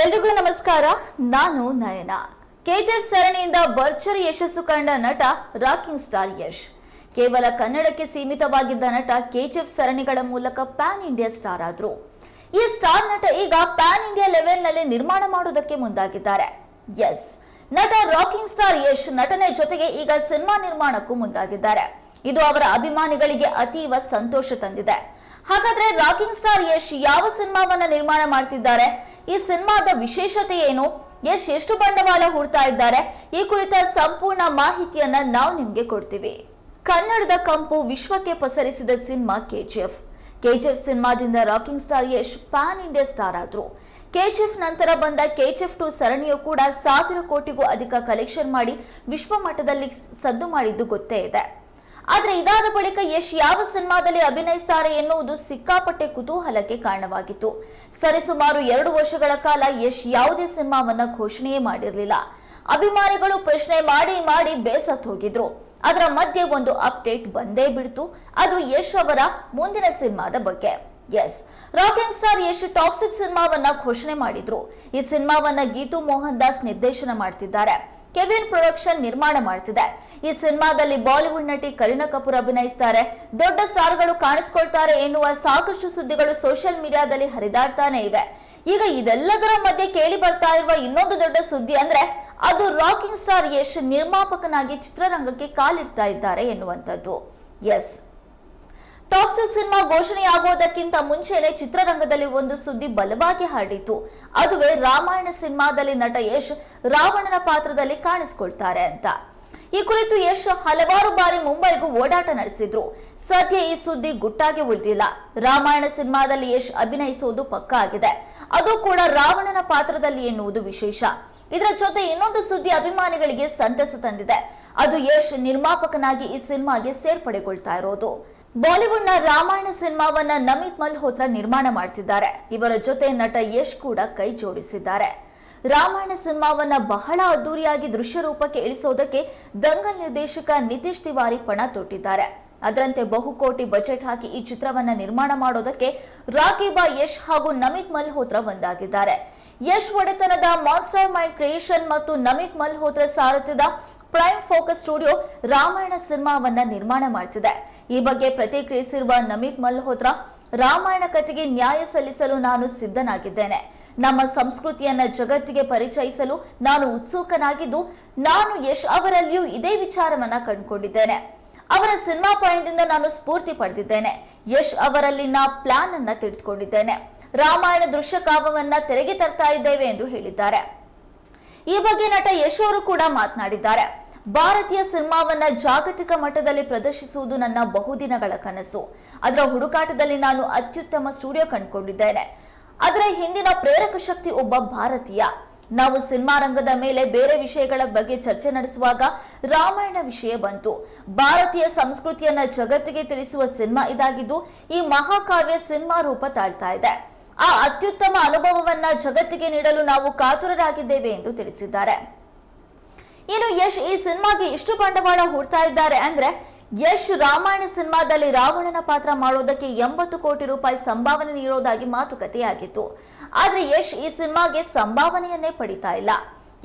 ಎಲ್ರಿಗೂ ನಮಸ್ಕಾರ. ನಾನು ನಯನ. ಕೆಜಿಎಫ್ ಸರಣಿಯಿಂದ ಭರ್ಜರಿ ಯಶಸ್ಸು ಕಂಡ ನಟ ರಾಕಿಂಗ್ ಸ್ಟಾರ್ ಯಶ್. ಕೇವಲ ಕನ್ನಡಕ್ಕೆ ಸೀಮಿತವಾಗಿದ್ದ ನಟ ಕೆಜಿಎಫ್ ಸರಣಿಗಳ ಮೂಲಕ ಪ್ಯಾನ್ ಇಂಡಿಯಾ ಸ್ಟಾರ್ ಆದ್ರು. ಈ ಸ್ಟಾರ್ ನಟ ಈಗ ಪ್ಯಾನ್ ಇಂಡಿಯಾ ಲೆವೆಲ್ನಲ್ಲಿ ನಿರ್ಮಾಣ ಮಾಡುವುದಕ್ಕೆ ಮುಂದಾಗಿದ್ದಾರೆ. ಎಸ್, ನಟ ರಾಕಿಂಗ್ ಸ್ಟಾರ್ ಯಶ್ ನಟನೆ ಜೊತೆಗೆ ಈಗ ಸಿನಿಮಾ ನಿರ್ಮಾಣಕ್ಕೂ ಮುಂದಾಗಿದ್ದಾರೆ. ಇದು ಅವರ ಅಭಿಮಾನಿಗಳಿಗೆ ಅತೀವ ಸಂತೋಷ ತಂದಿದೆ. ಹಾಗಾದ್ರೆ ರಾಕಿಂಗ್ ಸ್ಟಾರ್ ಯಶ್ ಯಾವ ಸಿನಿಮಾವನ್ನ ನಿರ್ಮಾಣ ಮಾಡ್ತಿದ್ದಾರೆ? ಈ ಸಿನಿಮಾದ ವಿಶೇಷತೆ ಏನು? ಯಶ್ ಎಷ್ಟು ಬಂಡವಾಳ ಹೂಡ್ತಾ ಇದ್ದಾರೆ? ಈ ಕುರಿತ ಸಂಪೂರ್ಣ ಮಾಹಿತಿಯನ್ನ ನಾವು ನಿಮ್ಗೆ ಕೊಡ್ತೀವಿ. ಕನ್ನಡದ ಕಂಪು ವಿಶ್ವಕ್ಕೆ ಪಸರಿಸಿದ cinema KGF. KGF ಸಿನಿಮಾದಿಂದ rocking star Yash pan India star ಆದ್ರು. ಕೆಜಿಎಫ್ ನಂತರ ಬಂದ ಕೆಜಿಎಫ್ ಟು ಸರಣಿಯು ಕೂಡ ಸಾವಿರ ಕೋಟಿಗೂ ಅಧಿಕ ಕಲೆಕ್ಷನ್ ಮಾಡಿ ವಿಶ್ವ ಮಟ್ಟದಲ್ಲಿ ಸದ್ದು ಮಾಡಿದ್ದು ಗೊತ್ತೇ ಇದೆ. ಆದ್ರೆ ಇದಾದ ಬಳಿಕ ಯಶ್ ಯಾವ ಸಿನಿಮಾದಲ್ಲಿ ಅಭಿನಯಿಸ್ತಾರೆ ಎನ್ನುವುದು ಸಿಕ್ಕಾಪಟ್ಟೆ ಕುತೂಹಲಕ್ಕೆ ಕಾರಣವಾಗಿತ್ತು. ಸರಿಸುಮಾರು ಎರಡು ವರ್ಷಗಳ ಕಾಲ ಯಶ್ ಯಾವುದೇ ಸಿನಿಮಾವನ್ನ ಘೋಷಣೆಯೇ ಮಾಡಿರಲಿಲ್ಲ. ಅಭಿಮಾನಿಗಳು ಪ್ರಶ್ನೆ ಮಾಡಿ ಮಾಡಿ ಬೇಸತ್ ಹೋಗಿದ್ರು. ಅದರ ಮಧ್ಯೆ ಒಂದು ಅಪ್ಡೇಟ್ ಬಂದೇ ಬಿಡ್ತು. ಅದು ಯಶ್ ಅವರ ಮುಂದಿನ ಸಿನಿಮಾದ ಬಗ್ಗೆ. Yes, rocking star Yash Toxic ಸಿನಿಮಾವನ್ನ ಘೋಷಣೆ ಮಾಡಿದ್ರು. ಈ ಸಿನಿಮಾವನ್ನ ಗೀತು ಮೋಹನ್ ದಾಸ್ ನಿರ್ದೇಶನ ಮಾಡ್ತಿದ್ದಾರೆ. ಕೆವಿನ್ ಪ್ರೊಡಕ್ಷನ್ ನಿರ್ಮಾಣ ಮಾಡ್ತಿದೆ. ಈ ಸಿನಿಮಾದಲ್ಲಿ ಬಾಲಿವುಡ್ ನಟಿ ಕರೀನಾ ಕಪೂರ್ ಅಭಿನಯಿಸ್ತಾರೆ. ದೊಡ್ಡ ಸ್ಟಾರ್ಗಳು ಕಾಣಿಸ್ಕೊಳ್ತಾರೆ ಎನ್ನುವ ಸಾಕಷ್ಟು ಸುದ್ದಿಗಳು ಸೋಷಿಯಲ್ ಮೀಡಿಯಾದಲ್ಲಿ ಹರಿದಾಡ್ತಾನೆ ಇವೆ. ಈಗ ಇದೆಲ್ಲದರ ಮಧ್ಯೆ ಕೇಳಿ ಬರ್ತಾ ಇರುವ ಇನ್ನೊಂದು ದೊಡ್ಡ ಸುದ್ದಿ ಅಂದ್ರೆ, ಅದು ರಾಕಿಂಗ್ ಸ್ಟಾರ್ ಯಶ್ ನಿರ್ಮಾಪಕನಾಗಿ ಚಿತ್ರರಂಗಕ್ಕೆ ಕಾಲಿಡ್ತಾ ಇದ್ದಾರೆ ಎನ್ನುವಂಥದ್ದು. ಎಸ್. ಟಾಕ್ಸಿಕ್ ಸಿನಿಮಾ ಘೋಷಣೆಯಾಗುವುದಕ್ಕಿಂತ ಮುಂಚೆನೆ ಚಿತ್ರರಂಗದಲ್ಲಿ ಒಂದು ಸುದ್ದಿ ಬಲವಾಗಿ ಹರಡಿತು. ಅದುವೇ ರಾಮಾಯಣ ಸಿನಿಮಾದಲ್ಲಿ ನಟ ಯಶ್ ರಾವಣನ ಪಾತ್ರದಲ್ಲಿ ಕಾಣಿಸಿಕೊಳ್ತಾರೆ ಅಂತ. ಈ ಕುರಿತು ಯಶ್ ಹಲವಾರು ಬಾರಿ ಮುಂಬೈಗೂ ಓಡಾಟ ನಡೆಸಿದ್ರು. ಸದ್ಯ ಈ ಸುದ್ದಿ ಗುಟ್ಟಾಗಿ ಉಳಿದಿಲ್ಲ. ರಾಮಾಯಣ ಸಿನಿಮಾದಲ್ಲಿ ಯಶ್ ಅಭಿನಯಿಸುವುದು ಪಕ್ಕಾ ಆಗಿದೆ. ಅದು ಕೂಡ ರಾವಣನ ಪಾತ್ರದಲ್ಲಿ ಎನ್ನುವುದು ವಿಶೇಷ. ಇದರ ಜೊತೆ ಇನ್ನೊಂದು ಸುದ್ದಿ ಅಭಿಮಾನಿಗಳಿಗೆ ಸಂತಸ ತಂದಿದೆ. ಅದು ಯಶ್ ನಿರ್ಮಾಪಕನಾಗಿ ಈ ಸಿನಿಮಾಗೆ ಸೇರ್ಪಡೆಗೊಳ್ತಾ ಇರೋದು. ಬಾಲಿವುಡ್ನ ರಾಮಾಯಣ ಸಿನಿಮಾವನ್ನ ನಮಿತ್ ಮಲ್ಹೋತ್ರಾ ನಿರ್ಮಾಣ ಮಾಡ್ತಿದ್ದಾರೆ. ಇವರ ಜೊತೆ ನಟ ಯಶ್ ಕೂಡ ಕೈ ಜೋಡಿಸಿದ್ದಾರೆ. ರಾಮಾಯಣ ಸಿನಿಮಾವನ್ನ ಬಹಳ ಅದ್ದೂರಿಯಾಗಿ ದೃಶ್ಯ ರೂಪಕ್ಕೆ ಇಳಿಸೋದಕ್ಕೆ ದಂಗಲ್ ನಿರ್ದೇಶಕ ನಿತೀಶ್ ತಿವಾರಿ ಪಣ ತೊಟ್ಟಿದ್ದಾರೆ. ಅದರಂತೆ ಬಹುಕೋಟಿ ಬಜೆಟ್ ಹಾಕಿ ಈ ಚಿತ್ರವನ್ನ ನಿರ್ಮಾಣ ಮಾಡೋದಕ್ಕೆ ರಾಕಿಬಾ, ಯಶ್ ಹಾಗೂ ನಮಿತ್ ಮಲ್ಹೋತ್ರಾ ಒಂದಾಗಿದ್ದಾರೆ. ಯಶ್ ಒಡೆತನದ ಮಾಸ್ಟರ್ ಮೈಂಡ್ ಕ್ರಿಯೇಷನ್ ಮತ್ತು ನಮಿತ್ ಮಲ್ಹೋತ್ರಾ ಸಾರಥ್ಯದ ಪ್ರೈಮ್ ಫೋಕಸ್ ಸ್ಟುಡಿಯೋ ರಾಮಾಯಣ ಸಿನಿಮಾವನ್ನ ನಿರ್ಮಾಣ ಮಾಡ್ತಿದೆ. ಈ ಬಗ್ಗೆ ಪ್ರತಿಕ್ರಿಯಿಸಿರುವ ನಮಿತ್ ಮಲ್ಹೋತ್ರಾ, ರಾಮಾಯಣ ಕಥೆಗೆ ನ್ಯಾಯ ಸಲ್ಲಿಸಲು ನಾನು ಸಿದ್ಧನಾಗಿದ್ದೇನೆ. ನಮ್ಮ ಸಂಸ್ಕೃತಿಯನ್ನ ಜಗತ್ತಿಗೆ ಪರಿಚಯಿಸಲು ನಾನು ಉತ್ಸುಕನಾಗಿದ್ದು, ನಾನು ಯಶ್ ಅವರಲ್ಲಿಯೂ ಇದೇ ವಿಚಾರವನ್ನ ಕಂಡುಕೊಂಡಿದ್ದೇನೆ. ಅವರ ಸಿನಿಮಾ ಪಯಣದಿಂದ ನಾನು ಸ್ಫೂರ್ತಿ ಪಡೆದಿದ್ದೇನೆ. ಯಶ್ ಅವರಲ್ಲಿನ ಪ್ಲಾನ್ ಅನ್ನ ತಿಳಿದುಕೊಂಡಿದ್ದೇನೆ. ರಾಮಾಯಣ ದೃಶ್ಯ ಕಾವ್ಯವನ್ನ ತೆರೆಗೆ ತರ್ತಾ ಇದ್ದೇವೆ ಎಂದು ಹೇಳಿದ್ದಾರೆ. ಈ ಬಗ್ಗೆ ನಟ ಯಶ್ ಅವರು ಕೂಡ ಮಾತನಾಡಿದ್ದಾರೆ. ಭಾರತೀಯ ಸಿನಿಮಾವನ್ನ ಜಾಗತಿಕ ಮಟ್ಟದಲ್ಲಿ ಪ್ರದರ್ಶಿಸುವುದು ನನ್ನ ಬಹುದಿನಗಳ ಕನಸು. ಅದರ ಹುಡುಕಾಟದಲ್ಲಿ ನಾನು ಅತ್ಯುತ್ತಮ ಸ್ಟುಡಿಯೋ ಕಂಡುಕೊಂಡಿದ್ದೇನೆ. ಅದರ ಹಿಂದಿನ ಪ್ರೇರಕ ಶಕ್ತಿ ಒಬ್ಬ ಭಾರತೀಯ. ನಾವು ಸಿನಿಮಾ ರಂಗದ ಮೇಲೆ ಬೇರೆ ವಿಷಯಗಳ ಬಗ್ಗೆ ಚರ್ಚೆ ನಡೆಸುವಾಗ ರಾಮಾಯಣ ವಿಷಯ ಬಂತು. ಭಾರತೀಯ ಸಂಸ್ಕೃತಿಯನ್ನ ಜಗತ್ತಿಗೆ ತಿಳಿಸುವ ಸಿನಿಮಾ ಇದಾಗಿದ್ದು, ಈ ಮಹಾಕಾವ್ಯ ಸಿನಿಮಾ ರೂಪ ತಾಳ್ತಾ ಇದೆ. ಆ ಅತ್ಯುತ್ತಮ ಅನುಭವವನ್ನ ಜಗತ್ತಿಗೆ ನೀಡಲು ನಾವು ಕಾತುರರಾಗಿದ್ದೇವೆ ಎಂದು ತಿಳಿಸಿದ್ದಾರೆ. ಇನ್ನು ಯಶ್ ಈ ಸಿನಿಮಾಗೆ ಎಷ್ಟು ಬಂಡವಾಳ ಹೂಡ್ತಾ ಇದ್ದಾರೆ ಅಂದ್ರೆ ಯಶ್ ರಾಮಾಯಣ ಸಿನಿಮಾದಲ್ಲಿ ರಾವಣನ ಪಾತ್ರ ಮಾಡೋದಕ್ಕೆ ಎಂಬತ್ತು ಕೋಟಿ ರೂಪಾಯಿ ಸಂಭಾವನೆ ನೀಡೋದಾಗಿ ಮಾತುಕತೆಯಾಗಿತ್ತು. ಆದ್ರೆ ಯಶ್ ಈ ಸಿನಿಮಾಗೆ ಸಂಭಾವನೆಯನ್ನೇ ಪಡಿತಾ ಇಲ್ಲ.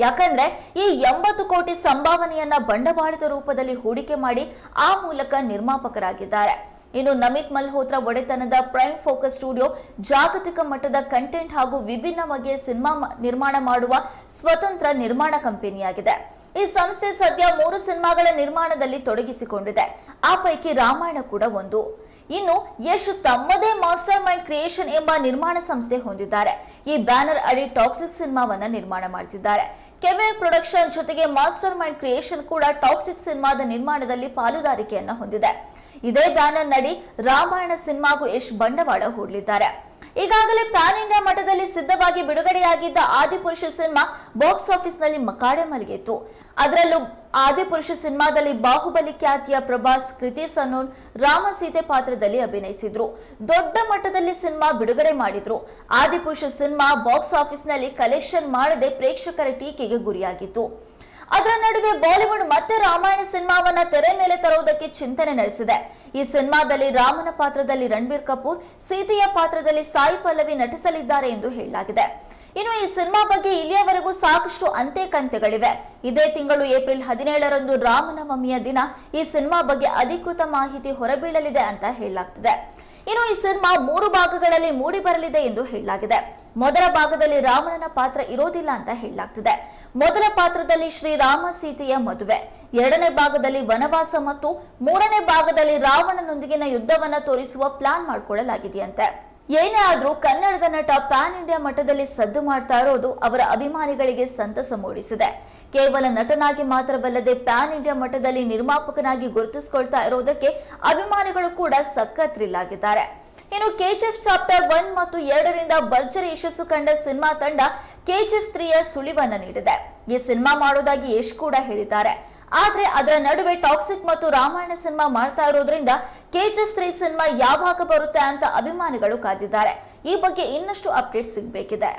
ಯಾಕಂದ್ರೆ ಈ ಎಂಬತ್ತು ಕೋಟಿ ಸಂಭಾವನೆಯನ್ನ ಬಂಡವಾಳದ ರೂಪದಲ್ಲಿ ಹೂಡಿಕೆ ಮಾಡಿ ಆ ಮೂಲಕ ನಿರ್ಮಾಪಕರಾಗಿದ್ದಾರೆ. ಇನ್ನು ನಮಿತ್ ಮಲ್ಹೋತ್ರಾ ಒಡೆತನದ ಪ್ರೈಮ್ ಫೋಕಸ್ ಸ್ಟುಡಿಯೋ ಜಾಗತಿಕ ಮಟ್ಟದ ಕಂಟೆಂಟ್ ಹಾಗೂ ವಿಭಿನ್ನ ಬಗೆಯ ಸಿನಿಮಾ ನಿರ್ಮಾಣ ಮಾಡುವ ಸ್ವತಂತ್ರ ನಿರ್ಮಾಣ ಕಂಪನಿಯಾಗಿದೆ. ಈ ಸಂಸ್ಥೆ ಸದ್ಯ ಮೂರು ಸಿನಿಮಾಗಳ ನಿರ್ಮಾಣದಲ್ಲಿ ತೊಡಗಿಸಿಕೊಂಡಿದೆ. ಆ ಪೈಕಿ ರಾಮಾಯಣ ಕೂಡ ಒಂದು. ಇನ್ನು ಯಶ್ ತಮ್ಮದೇ ಮಾಸ್ಟರ್ ಮೈಂಡ್ ಕ್ರಿಯೇಷನ್ ಎಂಬ ನಿರ್ಮಾಣ ಸಂಸ್ಥೆ ಹೊಂದಿದ್ದಾರೆ. ಈ ಬ್ಯಾನರ್ ಅಡಿ ಟಾಕ್ಸಿಕ್ ಸಿನಿಮಾವನ್ನ ನಿರ್ಮಾಣ ಮಾಡ್ತಿದ್ದಾರೆ. ಕೆವಿನ್ ಪ್ರೊಡಕ್ಷನ್ ಜೊತೆಗೆ ಮಾಸ್ಟರ್ ಮೈಂಡ್ ಕ್ರಿಯೇಷನ್ ಕೂಡ ಟಾಕ್ಸಿಕ್ ಸಿನಿಮಾದ ನಿರ್ಮಾಣದಲ್ಲಿ ಪಾಲುದಾರಿಕೆಯನ್ನ ಹೊಂದಿದೆ. ಇದೇ ಬ್ಯಾನರ್ ನಡಿ ರಾಮಾಯಣ ಸಿನಿಮಾಗೂ ಯಶ್ ಬಂಡವಾಳ ಹೂಡಲಿದ್ದಾರೆ. ಈಗಾಗಲೇ ಪ್ಯಾನ್ ಇಂಡಿಯಾ ಮಟ್ಟದಲ್ಲಿ ಸಿದ್ಧವಾಗಿ ಬಿಡುಗಡೆಯಾಗಿದ್ದ ಆದಿಪುರುಷ ಸಿನಿಮಾ ಬಾಕ್ಸ್ ಆಫೀಸ್ನಲ್ಲಿ ಮಕಾಡೆ ಮಲಗಿತ್ತು. ಅದರಲ್ಲೂ ಆದಿಪುರುಷ ಸಿನಿಮಾದಲ್ಲಿ ಬಾಹುಬಲಿ ಖ್ಯಾತಿಯ ಪ್ರಭಾಸ್, ಕೃತಿ ಸನೂನ್ ರಾಮಸೀತೆ ಪಾತ್ರದಲ್ಲಿ ಅಭಿನಯಿಸಿದ್ರು. ದೊಡ್ಡ ಮಟ್ಟದಲ್ಲಿ ಸಿನಿಮಾ ಬಿಡುಗಡೆ ಮಾಡಿದ್ರು. ಆದಿಪುರುಷ ಸಿನಿಮಾ ಬಾಕ್ಸ್ ಆಫೀಸ್ನಲ್ಲಿ ಕಲೆಕ್ಷನ್ ಮಾಡದೆ ಪ್ರೇಕ್ಷಕರ ಟೀಕೆಗೆ ಗುರಿಯಾಗಿತ್ತು. ಅದರ ನಡುವೆ ಬಾಲಿವುಡ್ ಮತ್ತೆ ರಾಮಾಯಣ ಸಿನಿಮಾವನ್ನ ತೆರೆ ಮೇಲೆ ತರುವುದಕ್ಕೆ ಚಿಂತನೆ ನಡೆಸಿದೆ. ಈ ಸಿನಿಮಾದಲ್ಲಿ ರಾಮನ ಪಾತ್ರದಲ್ಲಿ ರಣಬೀರ್ ಕಪೂರ್, ಸೀತೆಯ ಪಾತ್ರದಲ್ಲಿ ಸಾಯಿ ಪಲ್ಲವಿ ನಟಿಸಲಿದ್ದಾರೆ ಎಂದು ಹೇಳಲಾಗಿದೆ. ಇನ್ನು ಈ ಸಿನಿಮಾ ಬಗ್ಗೆ ಇಲ್ಲಿಯವರೆಗೂ ಸಾಕಷ್ಟು ಅಂತೆ ಕಂತೆಗಳಿವೆ. ಇದೇ ತಿಂಗಳು ಏಪ್ರಿಲ್ ಹದಿನೇಳರಂದು ರಾಮನವಮಿಯ ದಿನ ಈ ಸಿನಿಮಾ ಬಗ್ಗೆ ಅಧಿಕೃತ ಮಾಹಿತಿ ಹೊರಬೀಳಲಿದೆ ಅಂತ ಹೇಳಲಾಗ್ತಿದೆ. ಇನ್ನು ಈ ಸಿನಿಮಾ ಮೂರು ಭಾಗಗಳಲ್ಲಿ ಮೂಡಿ ಬರಲಿದೆ ಎಂದು ಹೇಳಲಾಗಿದೆ. ಮೊದಲ ಭಾಗದಲ್ಲಿ ರಾವಣನ ಪಾತ್ರ ಇರೋದಿಲ್ಲ ಅಂತ ಹೇಳಲಾಗ್ತಿದೆ. ಮೊದಲ ಪಾತ್ರದಲ್ಲಿ ಶ್ರೀರಾಮ ಸೀತೆಯ ಮದುವೆ. ಎರಡನೇ ಭಾಗದಲ್ಲಿ ವನವಾಸ ಮತ್ತು ಮೂರನೇ ಭಾಗದಲ್ಲಿ ರಾವಣನೊಂದಿಗಿನ ಯುದ್ಧವನ್ನ ತೋರಿಸುವ ಪ್ಲಾನ್ ಮಾಡಿಕೊಳ್ಳಲಾಗಿದೆಯಂತೆ. ಏನೇ ಆದ್ರೂ ಕನ್ನಡದ ನಟ ಪ್ಯಾನ್ ಇಂಡಿಯಾ ಮಟ್ಟದಲ್ಲಿ ಸದ್ದು ಮಾಡ್ತಾ ಇರೋದು ಅವರ ಅಭಿಮಾನಿಗಳಿಗೆ ಸಂತಸ ಮೂಡಿಸಿದೆ. ಕೇವಲ ನಟನಾಗಿ ಮಾತ್ರವಲ್ಲದೆ ಪ್ಯಾನ್ ಇಂಡಿಯಾ ಮಟ್ಟದಲ್ಲಿ ನಿರ್ಮಾಪಕನಾಗಿ ಗುರುತಿಸಿಕೊಳ್ತಾ ಇರೋದಕ್ಕೆ ಅಭಿಮಾನಿಗಳು ಕೂಡ ಸಖತ್ ಆಗಿದ್ದಾರೆ. ಇನ್ನು ಕೆಜಿಎಫ್ ಚಾಪ್ಟರ್ ಒನ್ ಮತ್ತು ಎರಡರಿಂದ ಭರ್ಜರಿ ಯಶಸ್ಸು ಕಂಡ ಸಿನಿಮಾ ತಂಡ ಕೆಜಿಎಫ್ ತ್ರೀಯ ಸುಳಿವನ್ನ ನೀಡಿದೆ. ಈ ಸಿನಿಮಾ ಮಾಡೋದಾಗಿ ಯಶ್ ಕೂಡ ಹೇಳಿದ್ದಾರೆ. ಆದ್ರೆ ಅದರ ನಡುವೆ ಟಾಕ್ಸಿಕ್ ಮತ್ತು ರಾಮಾಯಣ ಸಿನಿಮಾ ಮಾಡ್ತಾ ಇರೋದ್ರಿಂದ ಕೆಜಿಎಫ್ ತ್ರೀ ಸಿನಿಮಾ ಯಾವಾಗ ಬರುತ್ತೆ ಅಂತ ಅಭಿಮಾನಿಗಳು ಕಾದಿದ್ದಾರೆ. ಈ ಬಗ್ಗೆ ಇನ್ನಷ್ಟು ಅಪ್ಡೇಟ್ ಸಿಗಬೇಕಿದೆ.